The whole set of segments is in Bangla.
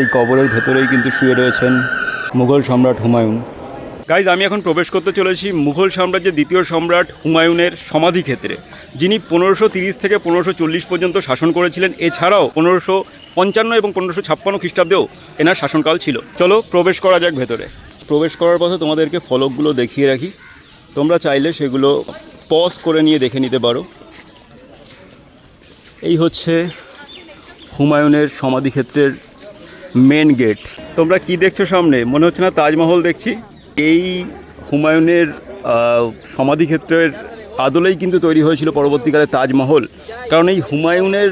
এই কবরের ভেতরেই কিন্তু শুয়ে রয়েছেন মুঘল সম্রাট হুমায়ুন। গাইজ আমি এখন প্রবেশ করতে চলেছি মুঘল সাম্রাজ্যের দ্বিতীয় সম্রাট হুমায়ুনের সমাধি ক্ষেত্রে, যিনি পনেরোশো তিরিশ থেকে পনেরোশো চল্লিশ পর্যন্ত শাসন করেছিলেন। এছাড়াও পনেরোশো পঞ্চান্ন এবং পনেরোশো ছাপ্পান্ন খ্রিস্টাব্দেও এনার শাসনকাল ছিল। চলো, প্রবেশ করা যাক ভেতরে। প্রবেশ করার পথে তোমাদেরকে ফলকগুলো দেখিয়ে রাখি। তোমরা চাইলে সেগুলো পজ করে নিয়ে দেখে নিতে পারো। এই হচ্ছে হুমায়ুনের সমাধিক্ষেত্রের মেন গেট। তোমরা কি দেখছ সামনে? মনে হচ্ছে না তাজমহল দেখছি। এই হুমায়ুনের সমাধিক্ষেত্রের আদলেই কিন্তু তৈরি হয়েছিল পরবর্তীকালে তাজমহল। কারণ এই হুমায়ুনের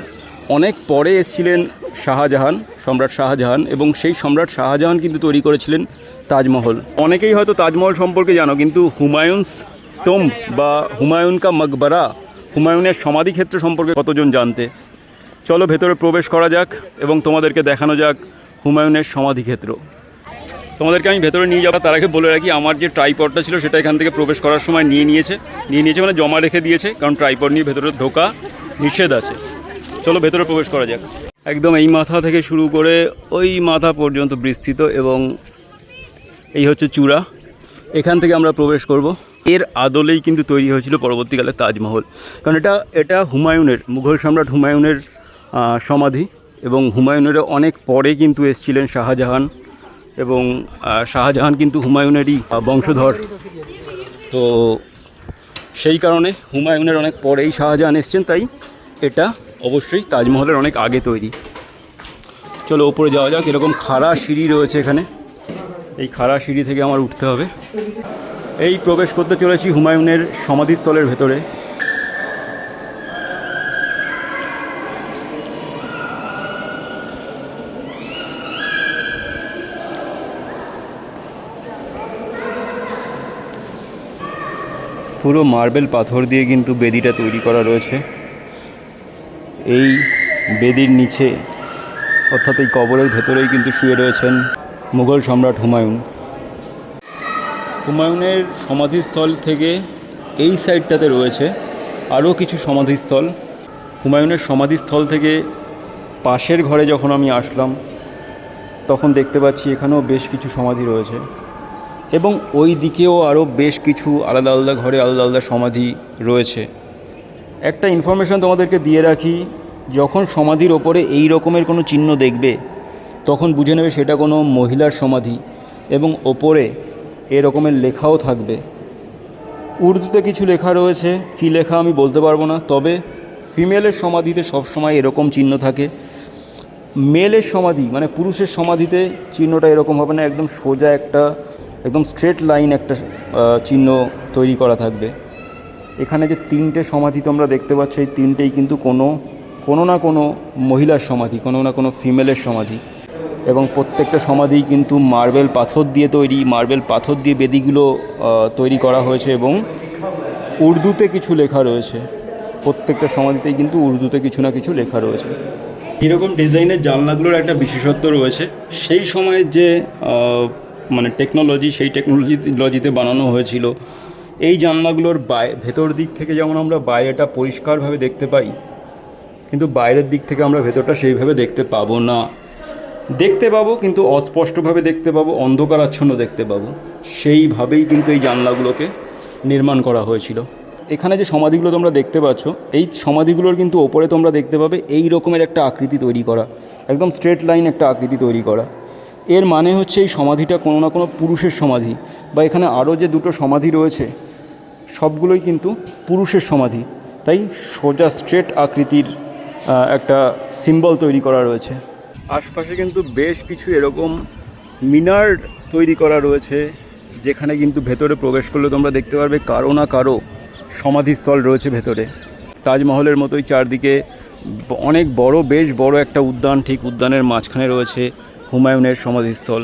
অনেক পরে এসেছিলেন শাহজাহান সম্রাট শাহজাহান এবং সেই সম্রাট শাহজাহান কিন্তু তৈরি করেছিলেন তাজমহল। অনেকেই হয়তো তাজমহল সম্পর্কে জানো কিন্তু হুমায়ুনস টোম বা হুমায়ুন কা মকবরা হুমায়ুনের সমাধিক্ষেত্র সম্পর্কে কতজন জানতে? চলো ভেতরে প্রবেশ করা যাক এবং তোমাদেরকে দেখানো যাক হুমায়ুনের সমাধিক্ষেত্র। তোমাদেরকে আমি ভেতরে নিয়ে যাব, তার আগে বলে রাখি, আমার যে ট্রাইপডটা ছিল সেটা এখান থেকে প্রবেশ করার সময় নিয়ে নিয়েছে। নিয়ে নিয়েছে মানে জমা রেখে দিয়েছে, কারণ ট্রাইপড নিয়ে ভেতরে ঢোকা নিষেধ আছে। চলো ভেতরে প্রবেশ করা যাক। একদম এই মাথা থেকে শুরু করে ওই মাথা পর্যন্ত বিস্তৃত এবং এই হচ্ছে চূড়া। এখান থেকে আমরা প্রবেশ করব। এর আদলেই কিন্তু তৈরি হয়েছিল পরবর্তীকালে তাজমহল। কারণ এটা এটা হুমায়ুনের, মুঘল সম্রাট হুমায়ুনের সমাধি। এবং হুমায়ুনের অনেক পরে কিন্তু এসেছিলেন শাহজাহান এবং শাহজাহান কিন্তু হুমায়ুনেরই বংশধর। তো সেই কারণে হুমায়ুনের অনেক পরেই শাহজাহান এসছেন, তাই এটা অবশ্যই তাজমহলের অনেক আগে তৈরি। চলো, ওপরে যাওয়া যাক, এরকম খাড়া সিঁড়ি রয়েছে এখানে। এই খাড়া সিঁড়ি থেকে আমার উঠতে হবে। এই প্রবেশ করতে চলেছি হুমায়ুনের সমাধিস্থলের ভেতরে। পুরো মার্বেল পাথর দিয়ে কিন্তু বেদিটা তৈরি করা রয়েছে। এই বেদির নিচে, অর্থাৎ এই কবরের ভেতরেই কিন্তু শুয়ে রয়েছেন মুঘল সম্রাট হুমায়ুন। হুমায়ুনের সমাধিস্থল থেকে এই সাইডটাতে রয়েছে আরও কিছু সমাধিস্থল। হুমায়ুনের সমাধিস্থল থেকে পাশের ঘরে যখন আমি আসলাম, তখন দেখতে পাচ্ছি এখানেও বেশ কিছু সমাধি রয়েছে। এবং ওই দিকেও আরও বেশ কিছু আলাদা আলাদা ঘরে আলাদা আলাদা সমাধি রয়েছে। একটা ইনফরমেশন তোমাদেরকে দিয়ে রাখি, যখন সমাধির ওপরে এই রকমের কোনো চিহ্ন দেখবে, তখন বুঝে নেবে সেটা কোনো মহিলার সমাধি এবং ওপরে এরকমের লেখাও থাকবে। উর্দুতে কিছু লেখা রয়েছে, কী লেখা আমি বলতে পারব না, তবে ফিমেলের সমাধিতে সবসময় এরকম চিহ্ন থাকে। মেলের সমাধি মানে পুরুষের সমাধিতে চিহ্নটা এরকম হবে না, একদম সোজা একটা একদম স্ট্রেট লাইন একটা চিহ্ন তৈরি করা থাকবে। এখানে যে তিনটে সমাধি তোমরা দেখতে পাচ্ছ, এই তিনটেই কিন্তু কোনো কোনো না কোনো মহিলার সমাধি, কোনো না কোনো ফিমেলের সমাধি। এবং প্রত্যেকটা সমাধি কিন্তু মার্বেল পাথর দিয়ে তৈরি মার্বেল পাথর দিয়ে বেদিগুলো তৈরি করা হয়েছে এবং উর্দুতে কিছু লেখা রয়েছে। প্রত্যেকটা সমাধিতেই কিন্তু উর্দুতে কিছু না কিছু লেখা রয়েছে। এরকম ডিজাইনের জানলাগুলোর একটা বিশেষত্ব রয়েছে। সেই সময়ের যে মানে টেকনোলজি সেই টেকনোলজি লজিতে বানানো হয়েছিল। এই জানলাগুলোর বাই, ভেতর দিক থেকে যেমন আমরা বাইরেটা পরিষ্কারভাবে দেখতে পাই, কিন্তু বাইরের দিক থেকে আমরা ভেতরটা সেইভাবে দেখতে পাবো না। দেখতে পাবো, কিন্তু অস্পষ্টভাবে দেখতে পাবো, অন্ধকারাচ্ছন্ন দেখতে পাবো। সেইভাবেই কিন্তু এই জানলাগুলোকে নির্মাণ করা হয়েছিল। এখানে যে সমাধিগুলো তোমরা দেখতে পাচ্ছ, এই সমাধিগুলোর কিন্তু ওপরে তোমরা দেখতে পাবে, এই রকমের একটা আকৃতি তৈরি করা। একদম স্ট্রেট লাইন একটা আকৃতি তৈরি করা। এর মানে হচ্ছে এই সমাধিটা কোনো না কোনো পুরুষের সমাধি বা এখানে আরও যে দুটো সমাধি রয়েছে, সবগুলোই কিন্তু পুরুষের সমাধি। তাই সোজা স্ট্রেট আকৃতির একটা সিম্বল তৈরি করা রয়েছে। আশপাশে কিন্তু বেশ কিছু এরকম মিনার তৈরি করা রয়েছে, যেখানে কিন্তু ভেতরে প্রবেশ করলে তোমরা দেখতে পারবে কারও না কারও সমাধিস্থল রয়েছে ভেতরে। তাজমহলের মতোই চারদিকে অনেক বড়, বেশ বড় একটা উদ্যান, ঠিক উদ্যানের মাঝখানে রয়েছে হুমায়ুনের সমাধিস্থল।